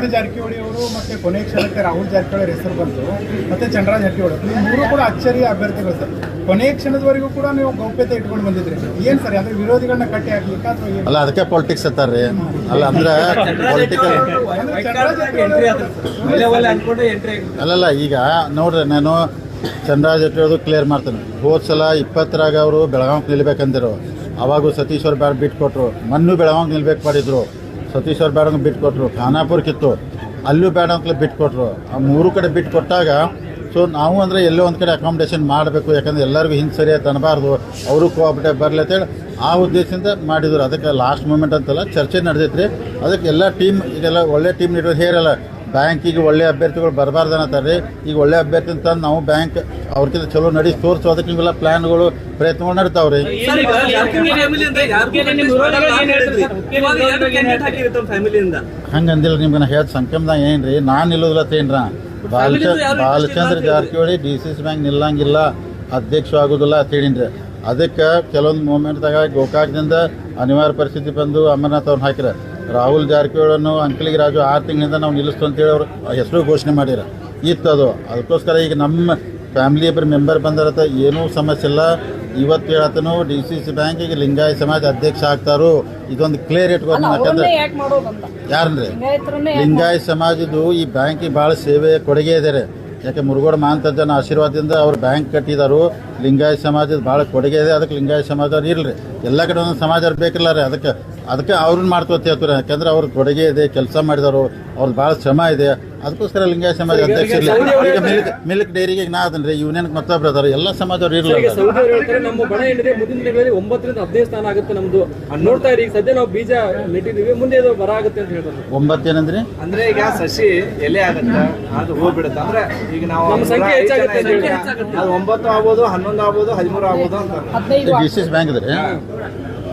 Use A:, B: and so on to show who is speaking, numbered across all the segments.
A: ಶ್ರೀಕಾಂತ್ ಜಾರಕಿಹೊಳಿ ಅವರು ಮತ್ತೆ ಕೊನೆ ಕ್ಷಣಕ್ಕೆ ರಾಹುಲ್ ಜಾರಕಿಹೊಳಿ ಅವ್ರ ಹೆಸರು ಬಂತು ಮತ್ತೆ ಚಂದ್ರರಾಜ್ ಜಾರಕಿಹೊಳಿ ಈ ಮೂರು ಕೂಡ ಅಚ್ಚರಿಯ ಅಭ್ಯರ್ಥಿಗಳು ಸರ್. ಕೊನೆ ಕ್ಷಣದವರೆಗೂ ಕೂಡ ನೀವು ಗೌಪ್ಯತೆ ಇಟ್ಕೊಂಡು ಬಂದಿದ್ರಿ. ಏನ್ ಸರ್ ಅಂದ್ರೆ ವಿರೋಧಿಗಳನ್ನ ಕಟ್ಟಿ ಹಾಕ್ಲಿಕ್ಕೆ ಅಥವಾ ಏನು?
B: ಅಲ್ಲ ಅದಕ್ಕೆ ಪಾಲಿಟಿಕ್ಸ್ ಅಂತಾರ್ರಿ ಅಲ್ಲ ಅಂದ್ರೆ ಪೊಲಿಟಿಕಲ್
A: ಅಂದ್ರೆ ಚಂದ್ರರಾಜ್ ಜಾರಕಿಹೊಳಿ ಅವರು-
B: ಅಲ್ಲಲ್ಲ ಈಗ ನೋಡ್ರಿ ನಾನು ಚಂದ್ರರಾಜ್ ಅವರು ಕ್ಲಿಯರ್ ಮಾಡ್ತೇನೆ. ಹೋದ ಸಲ ಇಪ್ಪತ್ತರಾಗ ಅವರು ಬೆಳಗಾವಿಗೆ ನಿಲ್ಬೇಕಂದಿರು ಅವಾಗೂ ಸತೀಶ್ ಅವ್ರು ಬ್ಯಾಟ್ ಬಿಟ್ಕೊಟ್ರು ಮಣ್ಣು ಬೆಳಗಾವಿಗೆ ನಿಲ್ಬೇಕು ಮಾಡಿದ್ರು. ಸತೀಶ್ ಅವ್ರು ಬೇಡ ಬಿಟ್ಟು ಕೊಟ್ಟರು ಖಾನಾಪುರ ಕಿತ್ತು, ಅಲ್ಲೂ ಬೇಡ ಅಂತಲೇ ಬಿಟ್ಟು ಕೊಟ್ಟರು ಆ ಮೂರು ಕಡೆ ಬಿಟ್ಟು ಕೊಟ್ಟಾಗ ಸೊ ನಾವು ಅಂದರೆ ಎಲ್ಲೋ ಒಂದು ಕಡೆ ಅಕಾಮಿಡೇಷನ್ ಮಾಡಬೇಕು, ಯಾಕಂದ್ರೆ ಎಲ್ಲರಿಗೂ ಹಿಂಗೆ ಸರಿಯಾಗಿ ತನಬಾರ್ದು ಅವರು ಕೋಆಪರೇಟಿವ್ ಬರಲಿ ಅಂತೇಳಿ ಆ ಉದ್ದೇಶದಿಂದ ಮಾಡಿದ್ರು. ಅದಕ್ಕೆ ಲಾಸ್ಟ್ ಮೂಮೆಂಟ್ ಅಂತಲ್ಲ ಚರ್ಚೆ ನಡೆದೈತ್ರಿ. ಅದಕ್ಕೆ ಎಲ್ಲ ಟೀಮ್ ಈಗೆಲ್ಲ ಒಳ್ಳೆ ಟೀಮ್ ನೀಡೋದು ಹೇರಲ್ಲ. ಬ್ಯಾಂಕಿಗೆ ಒಳ್ಳೆ ಅಭ್ಯರ್ಥಿಗಳು ಬರಬಾರ್ದು ಅನ್ನತ್ತಾರೆ ಈಗ ಒಳ್ಳೆ ಅಭ್ಯರ್ಥಿ ಅಂತ ನಾವು ಬ್ಯಾಂಕ್ ಅವ್ರಕ್ಕಿಂತ ಚಲೋ ನಡೆಸಿ ತೋರಿಸು ಅದಕ್ಕೆ ಇವೆಲ್ಲ ಪ್ಲ್ಯಾನ್ಗಳು ಪ್ರಯತ್ನಗಳು ನಡ್ತಾವ್ರಿ.
C: ಹಂಗಂದಿಲ್ಲ
B: ಹಂಗೆ ಅಂದಿಲ್ಲ ನಿಮ್ಗೆ ನಾ ಹೇಳ್ದ ಏನು ಏನ್ರಿ? ನಾನು ನಿಲ್ಲೋದಿಲ್ಲ ತೇನ್ರ Balachandra Balachandra Jarkiholi D C C bank ನಿಲ್ಲಂಗಿಲ್ಲ. ಅಧ್ಯಕ್ಷ ಆಗೋದಿಲ್ಲ ಅಂತ ಹೇಳಿನ್ರಿ. ಅದಕ್ಕೆ ಕೆಲವೊಂದು ಮೂಮೆಂಟ್ದಾಗ ಗೋಕಾಕ್ದಿಂದ ಅನಿವಾರ್ಯ ಪರಿಸ್ಥಿತಿ ಬಂದು ಅಮರನಾಥ್ ಅವ್ರನ್ನ ಹಾಕಿರ. ರಾಹುಲ್ ಜಾರಕಿಹೊಳನ್ನು ಅಂಕಲಿಗೆ ರಾಜು ಆರು ತಿಂಗಳಿಂದ ನಾವು ನಿಲ್ಲಿಸ್ತು ಅಂತೇಳಿ ಅವರು ಹೆಸರು ಘೋಷಣೆ ಮಾಡಿರ. ಇತ್ತು ಅದು. ಅದಕ್ಕೋಸ್ಕರ ಈಗ ನಮ್ಮ ಫ್ಯಾಮಿಲಿ ಇಬ್ಬರು ಮೆಂಬರ್ ಬಂದಿರತ್ತ ಏನೂ ಸಮಸ್ಯೆ ಇಲ್ಲ. ಇವತ್ತು ಹೇಳತ್ತನು ಡಿ ಸಿ ಸಿ ಬ್ಯಾಂಕಿಗೆ ಲಿಂಗಾಯ ಸಮಾಜ ಅಧ್ಯಕ್ಷ ಆಗ್ತಾರೋ. ಇದೊಂದು ಕ್ಲಿಯರ್ ಇಟ್ಕೊಂಡು ಯಾಕಂದ್ರೆ
D: ಯಾರಂದ್ರೆ?
B: ಲಿಂಗಾಯ ಸಮಾಜದ್ದು ಈ ಬ್ಯಾಂಕಿಗೆ ಭಾಳ ಸೇವೆ ಕೊಡುಗೆ ಇದ್ದಾರೆ ಯಾಕೆ ಮುರುಗೋಡ ಮಹಾಂತರ್ಜನ ಆಶೀರ್ವಾದದಿಂದ ಅವ್ರು ಬ್ಯಾಂಕ್ ಕಟ್ಟಿದಾರು. ಲಿಂಗಾಯತ ಸಮಾಜದ ಭಾಳ ಕೊಡುಗೆ ಇದೆ. ಅದಕ್ಕೆ ಲಿಂಗಾಯತ ಸಮಾಜ ಇರಲಿ. ಎಲ್ಲ ಕಡೆ ಒಂದು ಸಮಾಜ ಬೇಕಿಲ್ಲ ರೀ. ಅದಕ್ಕೆ ಅದಕ್ಕೆ ಅವ್ರನ್ನ ಅಂತ ಹೇಳ್ತಾರೆ. ಯಾಕಂದ್ರೆ ಅವ್ರ ಕೊಡುಗೆ ಇದೆ ಕೆಲಸ ಮಾಡಿದವರು ಅವ್ರದ್ದು ಭಾಳ ಶ್ರಮ ಇದೆ. ಅದಕ್ಕೋಸ್ಕರ ಲಿಂಗಾಯ ಸಮಾಜ ಅಧ್ಯಕ್ಷ ಇರಲಿ ಈಗ ಮಿಲ್ಕ್ ಮಿಲ್ಕ್ ಡೈರಿಗೆ ನಾ ಅದನ್ರಿ ಯೂನಿಯನ್ ಮತ್ತೊಬ್ರು ಅದಾರ ಎಲ್ಲ ಸಮಾಜ ಅವ್ರು ಇರಲಿಲ್ಲ
C: ನಮ್ಮ ಬಣ ಏನಿದೆ ಮುಂದಿನ ದಿನಗಳಲ್ಲಿ ಒಂಬತ್ತರಿಂದ ಹದಿನೈದು ಸ್ಥಾನ ಆಗುತ್ತೆ ನಮ್ದು. ನೋಡ್ತಾ ಇರಿ ಈಗ ಸದ್ಯ ನಾವು ಬೀಜ ನೆಟ್ಟಿದೀವಿ ಮುಂದೆ ಅದು ಬರ ಆಗುತ್ತೆ ಅಂತ ಹೇಳ್ತಾರೆ.
B: ಒಂಬತ್ತು ಏನಂದ್ರೆ?
E: ಅಂದ್ರೆ ಈಗ ಸಸಿ ಎಲೆ ಆಗುತ್ತೆ ಅದು ಹೂ ಬಿಡುತ್ತೆ ಅಂದ್ರೆ ಈಗ ನಾವು
C: ನಮ್ಮ ಸಂಖ್ಯೆ ಹೆಚ್ಚಾಗುತ್ತೆ.
E: ಅದು ಒಂಬತ್ತು ಆಗ್ಬೋದು ಹನ್ನೊಂದು ಆಗ್ಬೋದು ಹದಿಮೂರು ಆಗ್ಬೋದು ಅಂತ.
B: ಬ್ಯಾಂಕ್ ಇದ್ರಿ?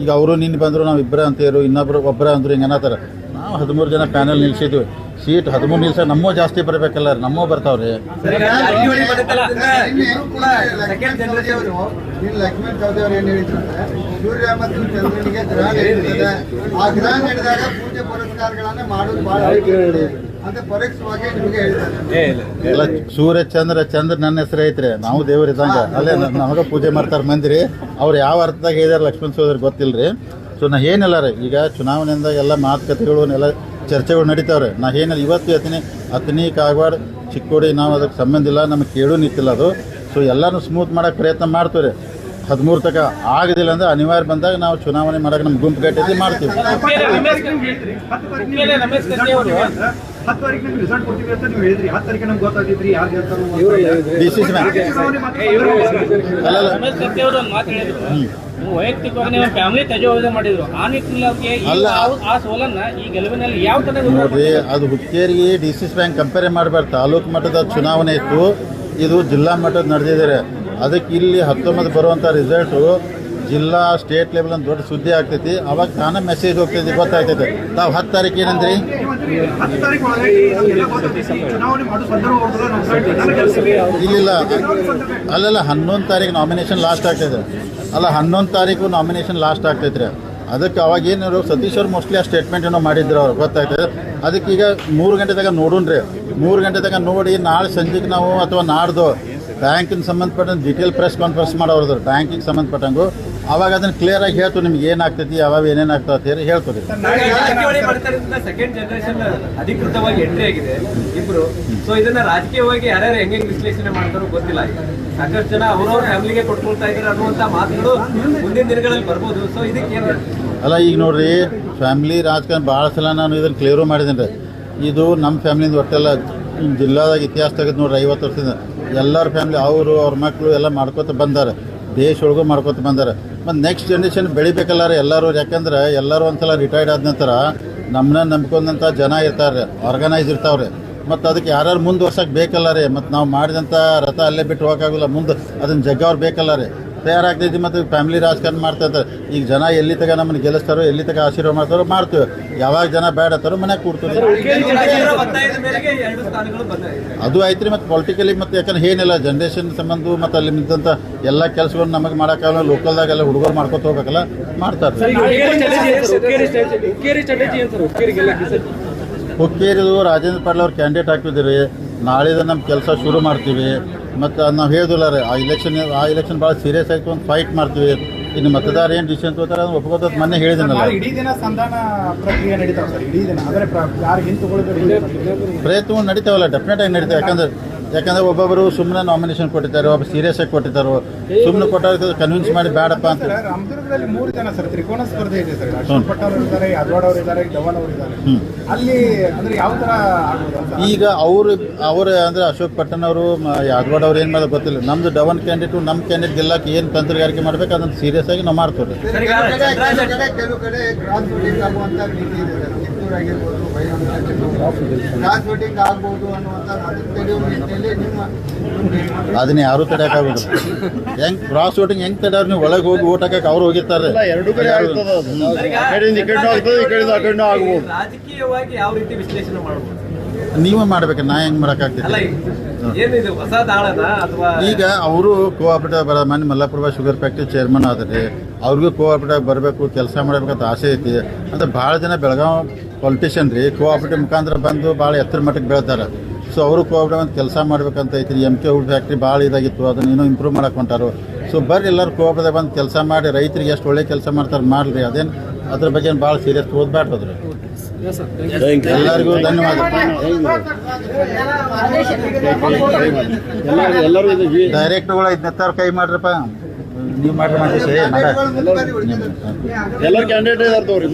B: ಈಗ ಅವರು ನಿನ್ನೆ ಬಂದರು ನಾವು ಇಬ್ಬರೇ ಅಂತೇರು ಇನ್ನೊಬ್ರು ಒಬ್ಬರ ಅಂದರು ಹಿಂಗೆ ಅನ್ನತ್ತಾರೆ? ನಾವು ಹದಿಮೂರು ಜನ ಪ್ಯಾನಲ್ ನಿಲ್ಸಿದ್ವಿ. ಸೀಟ್ ಹದಿಮೂರು ನಿಲ್ಸ ನಮ್ಮ ಜಾಸ್ತಿ ಬರಬೇಕಲ್ಲ ನಮ್ಮೂ ಬರ್ತಾವ್ರಿ.
E: ಸೆಕೆಂಡ್ ಜನರೇಷನ್
F: ನೀನು ಲಕ್ಷ್ಮೀ ಚೌಧರಿ ಅವ್ರು ಏನು ಹೇಳಿದ್ರು ಅಂದ್ರೆ ಸೂರ್ಯ ಮತ್ತು ಚಂದ್ರನಿಗೆ ಗ್ರಹ ನಡೀತದೆ ಆ ಗ್ರಹ ನಡೆದಾಗ ಪೂಜೆ ಪುರಸ್ಕಾರಗಳನ್ನ ಮಾಡೋದು ಬಹಳ ಅವಶ್ಯಕತೆ. ಅಂತ ಪರೋಕ್ಷವಾಗಿ ನಿಮಗೆ ಹೇಳ್ತಾರೆ
B: ಎಲ್ಲ ಸೂರ್ಯ ಚಂದ್ರ ಚಂದ್ರ ನನ್ನ ಹೆಸರು ಐತ್ರಿ. ನಾವು ದೇವ್ರ ಇದ್ದಂಗ. ಅಲ್ಲೇ ನಮಗ ಪೂಜೆ ಮಾಡ್ತಾರೆ ಮಂದಿರಿ. ಅವ್ರು ಯಾವ ಅರ್ಥದಾಗ ಹೇಳಿದಾರೆ ಲಕ್ಷ್ಮಣ್ ಸೋದರಿ ಗೊತ್ತಿಲ್ರಿ. ಸೊ ನಾ ಏನಿಲ್ಲ ರೀ ಈಗ ಚುನಾವಣೆಯಿಂದ ಎಲ್ಲ ಮಾತುಕತೆಗಳು ಎಲ್ಲ ಚರ್ಚೆಗಳು ನಡೀತಾವ್ರೆ. ನಾ ಏನಿಲ್ಲ, ಇವತ್ತು ಹೇಳ್ತೀನಿ ಅತನಿ ಕಾಗವಾಡ, ಚಿಕ್ಕೋಡಿ, ನಾವು ಅದಕ್ಕೆ ಸಂಬಂಧ ಇಲ್ಲ, ನಮಗೆ ಕೇಳು ನಿಂತಿಲ್ಲ ಅದು. ಸೊ ಎಲ್ಲನೂ ಸ್ಮೂತ್ ಮಾಡೋಕೆ ಪ್ರಯತ್ನ ಮಾಡ್ತೀವಿ ರೀ ಹದಿಮೂರು ತಕ ಆಗದಿಲ್ಲ ಅಂದ್ರೆ ಅನಿವಾರ್ಯ ಬಂದಾಗ ನಾವು ಚುನಾವಣೆ ಮಾಡಕ್ಕೆ ನಮ್ಮ ಗುಂಪು ಗಟ್ಟಿ ಮಾಡ್ತೀವಿ.
A: ಹತ್ತು ತಾರೀಕು ನಿಮ್ಗೆ ರಿಸಲ್ಟ್ ಕೊಡ್ತೀವಿ ಅಂತ ನೀವು ಹೇಳಿದ್ರಿ. ಹತ್ತು ತಾರೀಕು ನಮ್ಗೆ ಗೊತ್ತಾಗಿದ್ರಿ ಯಾರು ಗೆಲ್ತಾರೋ ಅಂತ.
B: ಡಿ ಸಿ ಸಿ ಬ್ಯಾಂಕ್
A: ಚುನಾವಣೆ ಮತ್ತೆ
B: ಅಲ್ಲಲ್ಲ
G: ರಮೇಶ್ ಕತ್ತಿ ಅವರು ಒಂದು ಮಾತು ಹೇಳಿದ್ರು. ನೀವು ವೈಯಕ್ತಿಕವಾಗಿ ನೀವು ಫ್ಯಾಮಿಲಿ ತೇಜೋವಧೆ ಮಾಡಿದ್ರು. ಆ ನಿಟ್ಟಿನಲ್ಲಿ ಅವ್ರಿಗೆ ಆ- ಆ ಸೋಲನ್ನ ಈ ಗೆಲುವಿನಲ್ಲಿ ಯಾವ ತರ
B: ನೋಡ್ರಿ ಅದು ಹುಕ್ಕೇರಿಗೆ D C C bank compare ಮಾಡಬಾರ್ದು. ತಾಲೂಕು ಮಟ್ಟದ ಚುನಾವಣೆ ಇತ್ತು. ಇದು ಜಿಲ್ಲಾ ಮಟ್ಟದ ನಡೆದಿದ್ದಾರೆ ಅದಕ್ಕೆ ಇಲ್ಲಿ ಹತ್ತೊಂಬತ್ತು ಬರುವಂತ ರಿಸಲ್ಟು ಜಿಲ್ಲಾ ಸ್ಟೇಟ್ ಲೆವೆಲ್ ಅಂತ ದೊಡ್ಡ ಸುದ್ದಿ ಆಗ್ತೈತಿ. ಅವಾಗ ತಾನೇ ಮೆಸೇಜ್ ಹೋಗ್ತೈತಿ, ಗೊತ್ತಾಗ್ತೈತೆ. ತಾವು ಹತ್ತು ತಾರೀಕು ಏನಂದ್ರಿ? ಇಲ್ಲ ಅಲ್ಲೆಲ್ಲ, ಹನ್ನೊಂದು ತಾರೀಕು ನಾಮಿನೇಷನ್ ಲಾಸ್ಟ್ ಆಗ್ತೈತೆ. ಅಲ್ಲ, ಹನ್ನೊಂದು ತಾರೀಕು ನಾಮಿನೇಷನ್ ಲಾಸ್ಟ್ ಆಗ್ತೈತೆ ರೀ ಅದಕ್ಕೆ ಅವಾಗ ಏನು ಸತೀಶ್ ಅವ್ರು ಮೋಸ್ಟ್ಲಿ ಆ ಸ್ಟೇಟ್ಮೆಂಟ್ ಏನೋ ಮಾಡಿದ್ರು ಅವ್ರು ಗೊತ್ತಾಗ್ತದೆ ಅದಕ್ಕೆ ಈಗ ಮೂರು ಗಂಟೆದಾಗ ನೋಡೋಣ್ರಿ. ಮೂರು ಗಂಟೆ ತನಕ ನೋಡಿ, ನಾಳೆ ಸಂಜೆಗೆ ನಾವು ಅಥವಾ ನಾಡ್ದು ಬ್ಯಾಂಕಿನ ಸಂಬಂಧಪಟ್ಟಂಗೆ ಡಿಟೇಲ್ ಪ್ರೆಸ್ ಕಾನ್ಫರೆನ್ಸ್ ಮಾಡೋರು ಬ್ಯಾಂಕಿಗೆ ಸಂಬಂಧಪಟ್ಟಂಗು. ಅವಾಗ ಅದನ್ನ ಕ್ಲಿಯರ್ ಆಗಿ ಹೇಳ್ತು ನಿಮ್ಗೆ ಏನಾಗ್ತೈತಿ ಯಾವಾಗ ಏನೇನು ಆಗ್ತದೆ ಅಂತ ಹೇಳಿ ಹೇಳ್ತದೆ
C: ಸೆಕೆಂಡ್ ಜನರೇಷನ್ ಅಧಿಕೃತವಾಗಿ ಎಂಟ್ರಿ ಆಗಿದೆ ಇಬ್ರು. ಸೊ ಇದನ್ನ ರಾಜಕೀಯವಾಗಿ ಯಾರ್ಯಾರು ಹೆಂಗೆ ವಿಶ್ಲೇಷಣೆ ಮಾಡ್ತಾರೋ ಗೊತ್ತಿಲ್ಲ. ಈಗ. ಸಾಕಷ್ಟು ಜನ ಅವ್ರವ್ರ ಫ್ಯಾಮಿಲಿಗೆ ಕೊಟ್ಕೊಳ್ತಾ ಇದ್ದಾರೆ ಅನ್ನುವಂತ ಮಾತುಗಳು ಮುಂದಿನ ದಿನಗಳಲ್ಲಿ ಬರ್ಬೋದು. ಸೊ ಇದಕ್ಕೆ ಏನ್
B: ಅಲ್ಲ ಈಗ ನೋಡ್ರಿ ಫ್ಯಾಮಿಲಿ ರಾಜಕಾರಣ ಭಾಳ ಸಲ ನಾನು ಇದನ್ನ ಕ್ಲಿಯರು ಮಾಡಿದ್ದೀನಿ ರೀ ಇದು ನಮ್ಮ ಫ್ಯಾಮಿಲಿಯಿಂದ ಒಟ್ಟೆಲ್ಲ ಜಿಲ್ಲಾದಾಗ ಇತಿಹಾಸ ತೆಗೆದು ನೋಡ್ರಿ ಐವತ್ತು ವರ್ಷದಿಂದ. ಎಲ್ಲರ ಫ್ಯಾಮಿಲಿ ಅವರು ಅವ್ರ ಮಕ್ಕಳು ಎಲ್ಲ ಮಾಡ್ಕೋತ ಬಂದಾರೆ. ದೇಶ ಒಳಗೂ ಮಾಡ್ಕೋತ ಬಂದಾರೆ. ಮತ್ತು ನೆಕ್ಸ್ಟ್ ಜನ್ರೇಷನ್ ಬೆಳಿಬೇಕಲ್ಲ ರೀ ಎಲ್ಲರೂ. ಯಾಕಂದ್ರೆ ಎಲ್ಲರೂ ಒಂದ್ಸಲ ರಿಟೈರ್ಡ್ ಆದ ನಂತರ ನಮ್ಮನ್ನ ನಂಬ್ಕೊಂಡಂಥ ಜನ ಇರ್ತಾರೆ ಆರ್ಗನೈಸ್ ಇರ್ತಾವ್ರಿ. ಮತ್ತು ಅದಕ್ಕೆ ಯಾರ್ಯಾರು ಹೊಸಕ್ಕೆ ಬೇಕಲ್ಲ ರೀ ಮತ್ತು ನಾವು ಮಾಡಿದಂಥ ರಥ ಅಲ್ಲೇ ಬಿಟ್ಟು ಹೋಗೋಕ್ಕಾಗಲ್ಲ, ಮುಂದೆ ಅದನ್ನು ಜಗ್ಗವ್ರು ಬೇಕಲ್ಲ ರೀ ತಯಾರಾಗ್ತೈತಿ ಮತ್ತು ಫ್ಯಾಮಿಲಿ ರಾಜಕಾರಣ ಮಾಡ್ತಾ ಇರ್ತಾರೆ ಈಗ ಜನ ಎಲ್ಲಿ ತಗ ನಮ್ಮನ್ನು ಗೆಲ್ಲಿಸ್ತಾರೋ ಎಲ್ಲಿ ತಗ ಆಶೀರ್ವಾದ ಮಾಡ್ತಾರೋ ಮಾಡ್ತೀವಿ. ಯಾವಾಗ ಜನ ಬೇಡ ಅಂತಾರೋ ಮನ್ಯಾಗ ಕೂಡ್ತೀವಿ ಅದು ಐತ್ರಿ ಮತ್ತು ಪೊಲಿಟಿಕಲಿ ಮತ್ತು ಯಾಕಂದ್ರೆ ಏನಿಲ್ಲ ಜನ್ರೇಷನ್ ಸಂಬಂಧ ಮತ್ತು ಅಲ್ಲಿ ನಿಂತಂಥ ಎಲ್ಲ ಕೆಲಸಗಳನ್ನ ನಮಗೆ ಮಾಡೋಕ್ಕಾಗಲ್ಲ ಲೋಕಲ್ದಾಗೆಲ್ಲ ಹುಡುಗರು ಮಾಡ್ಕೊತ ಹೋಗ್ಬೇಕಲ್ಲ ಮಾಡ್ತಾರೆ. ಹುಕ್ಕೇರಿದು ರಾಜೇಂದ್ರ ಪಾಟೀಲ್ ಅವ್ರು ಕ್ಯಾಂಡಿಡೇಟ್ ಹಾಕಿದ್ರಿ ನಾಳೆದ ನಮ್ಮ ಕೆಲಸ ಶುರು ಮಾಡ್ತೀವಿ. ಮತ್ತು ನಾವು ಹೇಳಿದಿಲ್ಲ ರೀ ಆ ಇಲೆಕ್ಷನ್ ಆ ಇಲೆಕ್ಷನ್ ಭಾಳ ಸೀರಿಯಸ್ ಆಯಿತು ಅಂತ ಫೈಟ್ ಮಾಡ್ತೀವಿ. ಇನ್ನು ಮತದಾರ ಏನು ಡಿಸಿಷನ್ ತಗೋತಾರೆ ಅದು ಒಪ್ಕೋತದ ಮೊನ್ನೆ ಹೇಳಿದ್ದೀನಲ್ಲ
A: ನಾಳೆ ಇಡೀ ದಿನ ಸಂಧಾನ ಪ್ರಕ್ರಿಯೆ ನಡೀತಾವೆ ಸರ್ ಇಡೀ ದಿನ. ಅಂದರೆ ಯಾರು ಹಿಂದೆ
B: ಪ್ರಯತ್ನ ನಡೀತಾವಲ್ಲ ಡೆಫಿನೆಟ್ ಆಗಿ ನಡೀತಾವೆ. ಯಾಕಂದ್ರೆ ಯಾಕಂದ್ರೆ ಒಬ್ಬೊಬ್ಬರು ಸುಮ್ಮನೆ ನಾಮಿನೇಷನ್ ಕೊಟ್ಟಿದ್ದಾರೆ ಒಬ್ಬ ಸೀರಿಯಸ್ ಆಗಿ ಕೊಟ್ಟಿದ್ದಾರೆ. ಸುಮ್ಮನೆ ಕೊಟ್ಟಾಗ ಕನ್ವಿನ್ಸ್ ಮಾಡಿ ಬೇಡಪ್ಪ ಅಂತ.
A: ಸರ್ ರಾಮದುರ್ಗದಲ್ಲಿ ಮೂರು ಜನ ಸರ್ ತ್ರಿಕೋನ ಸ್ಪರ್ಧೆ ಇದೆ ಸರ್. ಅಶೋಕ್ ಪಟ್ ಅವರು ಇದ್ದಾರೆ ಯಾದವಾಡ್ ಅವರು ಇದ್ದಾರೆ ಧವನ್ ಅವರು ಇದ್ದಾರೆ. ಅಲ್ಲಿ ಅಂದ್ರೆ ಯಾವ ತರ
B: ಈಗ ಅವರು ಅವರು ಅಂದರೆ ಅಶೋಕ್ ಪಟ್ಟಣ್ ಅವರು ಯಾದವಾಡ್ ಅವ್ರು ಏನು ಮಾಡೋದು ಗೊತ್ತಿಲ್ಲ. ನಮ್ದು ಡವನ್ ಕ್ಯಾಂಡಿಡೇಟು ನಮ್ಮ ಕ್ಯಾಂಡಿಡೇಟ್ ಗೆಲ್ಲಕ್ಕೆ ಏನು ತಂತ್ರಗಾರಿಕೆ ಮಾಡ್ಬೇಕು ಅದನ್ನ ಸೀರಿಯಸ್ ಆಗಿ ನಾವು ಮಾಡ್ತೀವಿ.
F: ಕಿತ್ತೂರು ಆಗಿರ್ಬೋದು ಆಗ್ಬೋದು ಅನ್ನುವಂಥ ತಡೆಯುವ ನಿಟ್ಟಿನಲ್ಲಿ ನಿಮ್ಮ
B: ಅದನ್ನ ಯಾರೂ ತಡೆಯೋಕ್ಕಾಗೋದು ಹೆಂಗ್ ಕ್ರಾಸ್ ವೋಟಿಂಗ್ ಹೆಂಗ್ ತಡೆಯವ್ರು? ನೀವು ಒಳಗೆ ಹೋಗಿ ಓಟ್ ಹಾಕಕ್ಕೆ ಅವ್ರು ಹೋಗಿರ್ತಾರೆ.
E: ಎರಡು ಕಡೆ ಆಗ್ತದೆ ಅದು.
C: ಸರ್, ಈಗ
E: ಆ ಕಡೆಯಿಂದ ಈ ಕಡೆನೂ ಆಗ್ತದೆ ಈ ಕಡೆಯಿಂದ ಆ ಆಗ್ಬೋದು.
C: ರಾಜಕೀಯವಾಗಿ ಯಾವ ರೀತಿ ವಿಶ್ಲೇಷಣೆ ಮಾಡ್ಬೋದು?
B: ನೀವೇ ಮಾಡ್ಬೇಕು ನಾ ಹೆಂಗ್
C: ಮಾಡಕ್ಕಾಗ್ತದೆ
B: ಈಗ ಅವರು ಕೋಆಪರೇಟಿವ್ ಬರ ಮನೆ ಮಲ್ಲಾಪುರ ಶುಗರ್ ಫ್ಯಾಕ್ಟ್ರಿ ಚೇರ್ಮನ್ ಆದ್ರಿ ಅವ್ರಿಗೂ ಕೋಆಪರೇಟಿವ್ ಬರಬೇಕು ಕೆಲಸ ಮಾಡಬೇಕಂತ ಆಸೆ ಐತಿ. ಅಂದ್ರೆ ಭಾಳ ಜನ ಬೆಳಗಾವಿ ಪೊಲಿಟಿಷಿಯನ್ ರೀ ಕೋಆಪರೇಟಿವ್ ಮುಖಾಂತರ ಬಂದು ಭಾಳ ಎತ್ತರ ಮಟ್ಟಕ್ಕೆ ಬೆಳ್ತಾರೆ ಸೊ ಅವರು ಕೋಆಪರೇಟಿವ್ ಅಂತ ಕೆಲಸ ಮಾಡ್ಬೇಕಂತ ಐತಿ ಎಂ ಕೆ ವುಡ್ ಫ್ಯಾಕ್ಟ್ರಿ ಭಾಳ ಇದಾಗಿತ್ತು ಅದನ್ನ ಇನ್ನೂ ಇಂಪ್ರೂವ್ ಮಾಡಕ್ಕೆ ಹೊಂಟಾರು. ಸೊ ಬರ್ರಿ ಎಲ್ಲರೂ ಕೋಆಪರೇಟಿವ್ ಬಂದು ಕೆಲಸ ಮಾಡಿ ರೈತರಿಗೆ ಎಷ್ಟು ಒಳ್ಳೆ ಕೆಲಸ ಮಾಡ್ತಾರೆ ಮಾಡ್ರಿ ಅದೇನು ಅದ್ರ ಬಗ್ಗೆ ಭಾಳ ಸೀರಿಯಸ್ ಓದ್ಬೇಡ್ರಿ ಎಲ್ಲರಿಗೂ ಧನ್ಯವಾದ. ಡೈರೆಕ್ಟ್ಗಳು ಇದನ್ನೆತ್ತಾರು ಕೈ ಮಾಡ್ರಪ್ಪ. ನೀವು ಮಾಡ್ರಿ ಮಾಡಿ ಸೇ ಮಾಡ.
E: ಎಲ್ಲರೂ ಕ್ಯಾಂಡಿಡೇಟ್ ಇದಾರೆ ತಗೋರಿ.